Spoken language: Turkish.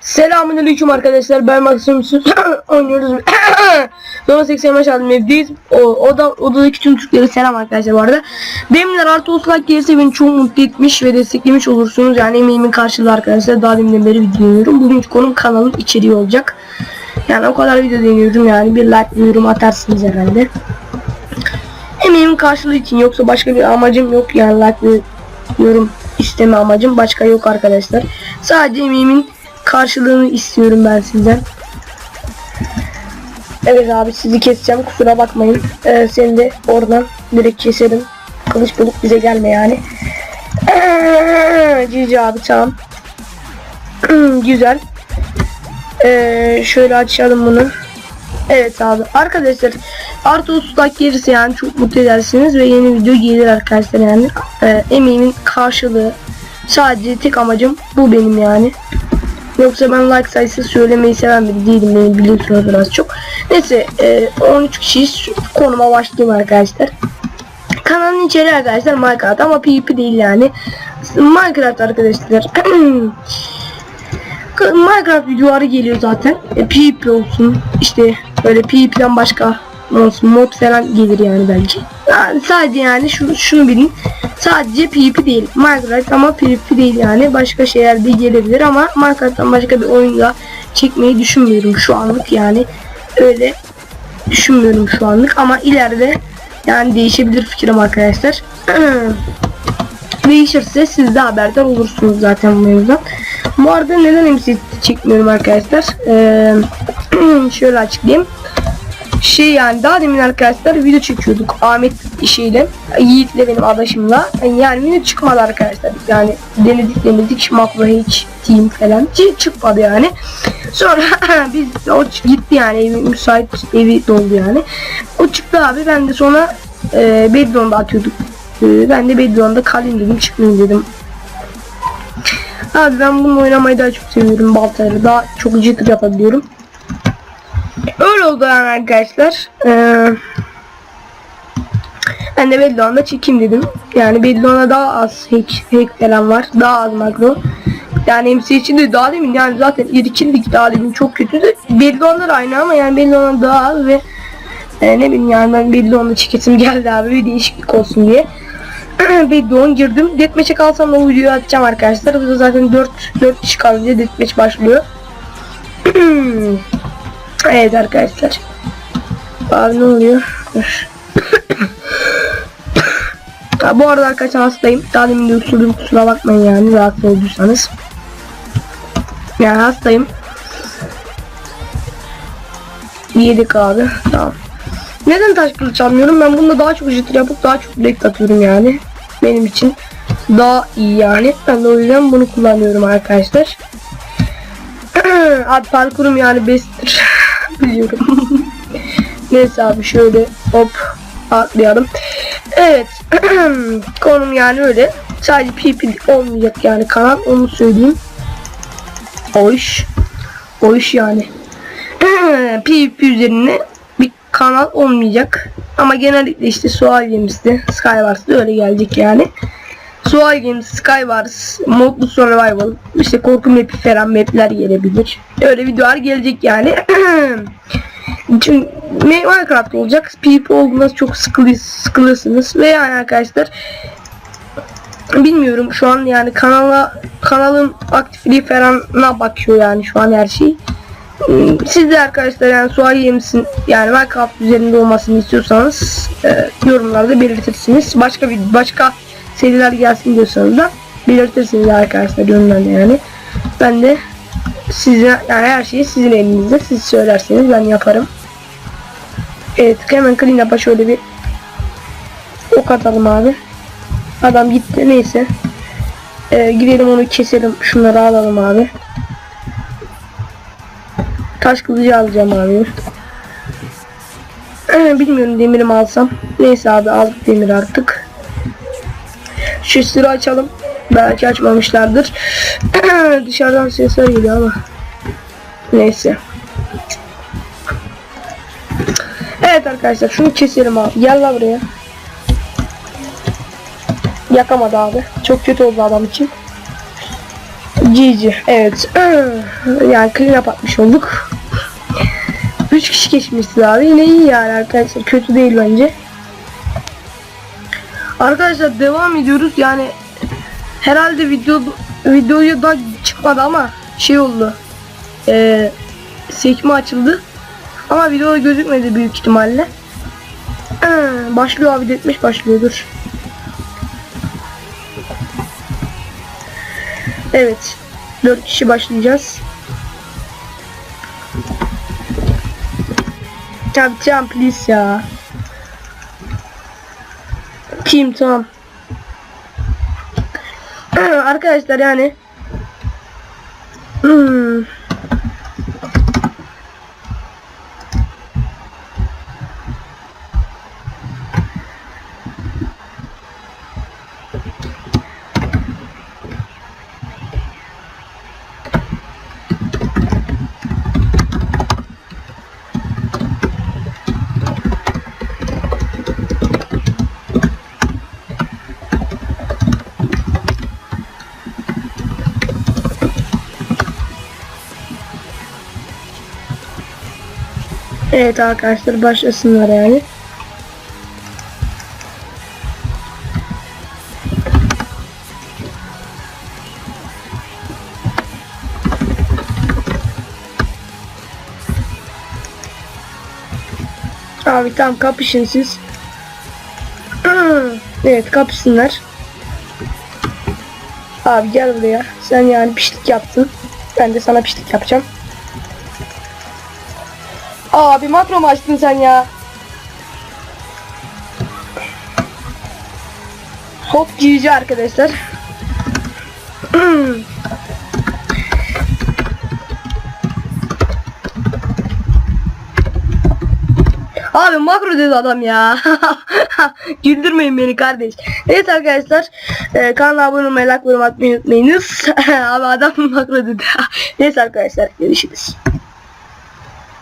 Selamünaleyküm arkadaşlar. Ben Maksimum. Oynuyoruz. Sonra 85 aldım evdeyiz. O, o da odadaki tüm Türklere selam arkadaşlar bu arada. Benimler artı 30 like gelirse beni çok mutlu etmiş ve desteklemiş olursunuz. Yani emeğimin karşılığı arkadaşlar. Daha deminden beri video deniyorum. Bugünkü konum kanalın içeriği olacak. Yani o kadar video deniyorum yani. Bir like bir yorum atarsınız herhalde. Emeğimin karşılığı için yoksa başka bir amacım yok. Yani like yorum isteme amacım başka yok arkadaşlar. Sadece emeğimin karşılığını istiyorum ben sizden. Evet abi sizi keseceğim kusura bakmayın. Ee, seni de oradan direkt keserim. Kılıç bulup bize gelme yani. Ee, Cici abi tamam. Güzel. Ee, şöyle açalım bunu. Evet abi arkadaşlar artı 30 like gelirse yani çok mutlu edersiniz ve yeni video gelir arkadaşlar yani Ee, emeğimin karşılığı sadece tek amacım bu benim yani Yoksa ben like sayısı söylemeyi seven biri değilim beni biliyorsunuz biraz çok. Neyse e, 13 kişiyiz konuma başlayayım arkadaşlar. Kanalın içeriği arkadaşlar Minecraft ama PvP değil yani. Minecraft arkadaşlar. Minecraft videoları geliyor zaten. E, PvP olsun işte böyle PvP'den başka olsun mod falan gelir yani belki. Yani sadece yani şu, şunu bilin. Sadece PvP değil. Minecraft ama PvP değil yani. Başka şeyler de gelebilir ama Minecraft'tan başka bir oyunda çekmeyi düşünmüyorum şu anlık yani. Öyle düşünmüyorum şu anlık ama ileride yani değişebilir fikrim arkadaşlar. Değişirse siz de haberdar olursunuz zaten bu mevzudan. Bu arada neden MC çekmiyorum arkadaşlar? Ee, şöyle açıklayayım. Şey yani daha demin arkadaşlar video çekiyorduk Ahmet işiyle Yiğit'le benim adaşımla yani video çıkmadı arkadaşlar. Yani denedik denedik. Makro hiç team falan hiç çıkmadı yani. Sonra biz o gitti yani evi müsait evi doldu yani. O çıktı abi. Ben de sonra e, Bedron'da atıyorduk. E, ben de Bedron'da kalayım dedim çıkmayayım dedim. Abi ben bunu oynamayı daha çok seviyorum. Baltayla daha çok jitter yapabiliyorum oldu arkadaşlar. Ee, ben de Bellon'da çekeyim dedim. Yani Bellon'a daha az hack, hack falan var. Daha az makro. Yani MC için de daha demin yani zaten irkildik daha demin çok kötüydü. Bellon'da da aynı ama yani Bellon'a daha az ve e, ne bileyim yani ben Bellon'da çekesim geldi abi bir değişiklik olsun diye. Bellon girdim. Deathmatch'e kalsam da o videoyu atacağım arkadaşlar. Bu da zaten 4 4 kişi kalınca Deathmatch başlıyor. Evet arkadaşlar. Abi ne oluyor? Ha, bu arada arkadaşlar hastayım. Daha demin de uçurdum kusura bakmayın yani rahatsız olduysanız. Yani hastayım. Yedik abi. Tamam. Neden taş kılıç almıyorum? Ben bunda daha çok jitter yapıp daha çok direkt atıyorum yani. Benim için daha iyi yani. Ben de o yüzden bunu kullanıyorum arkadaşlar. abi parkurum yani besttir. Biliyorum. Neyse abi şöyle hop atlayalım. Evet. Konum yani öyle. Sadece PP olmayacak yani kanal onu söyleyeyim. O iş. O iş yani. PvP üzerine bir kanal olmayacak. Ama genellikle işte Sual Games'te Skywars'ta öyle gelecek yani. Sual Games, Skywars, Modlu Survival, işte korku mapi falan mapler gelebilir. Öyle videolar gelecek yani. Çünkü Minecraft olacak. PvP olduğunda çok sıkılı, sıkılırsınız. Ve yani arkadaşlar bilmiyorum şu an yani kanala kanalın aktifliği falanına bakıyor yani şu an her şey. Siz de arkadaşlar yani Sual Games'in yani Minecraft üzerinde olmasını istiyorsanız e, yorumlarda belirtirsiniz. Başka bir başka seriler gelsin diyorsanız da belirtirsiniz arkadaşlar yorumlarda yani. Ben de size yani her şeyi sizin elinizde. Siz söylerseniz ben yaparım. Evet hemen clean up'a şöyle bir ok atalım abi. Adam gitti neyse. Ee, gidelim onu keselim. Şunları alalım abi. Taş kılıcı alacağım abi. Ee, bilmiyorum demirimi alsam. Neyse abi aldık demir artık. Sırrı açalım. Belki açmamışlardır. Dışarıdan sesler geliyor ama. Neyse. Evet arkadaşlar şunu keselim abi. Gel la buraya. Yakamadı abi. Çok kötü oldu adam için. GG. Evet. Yani clean up atmış olduk. 3 kişi geçmişiz abi. Yine iyi yani arkadaşlar. Kötü değil bence. Arkadaşlar devam ediyoruz. Yani herhalde video videoya da çıkmadı ama şey oldu. Ee, sekme açıldı. Ama videoda gözükmedi büyük ihtimalle. Ee, başlıyor abi detmiş başlıyor dur. Evet. 4 kişi başlayacağız. Tabi please ya. Kim tamam. Arkadaşlar yani hmm. Evet arkadaşlar başlasınlar yani. Abi tam kapışın siz. Evet kapışsınlar. Abi gel buraya. Sen yani pişlik yaptın. Ben de sana pişlik yapacağım. Abi makro mu açtın sen ya? Hop GG arkadaşlar. Abi makro dedi adam ya. Güldürmeyin beni kardeş. Evet arkadaşlar. E, kanala abone olmayı, like, yorum atmayı unutmayınız. Abi adam makro dedi. Neyse arkadaşlar görüşürüz.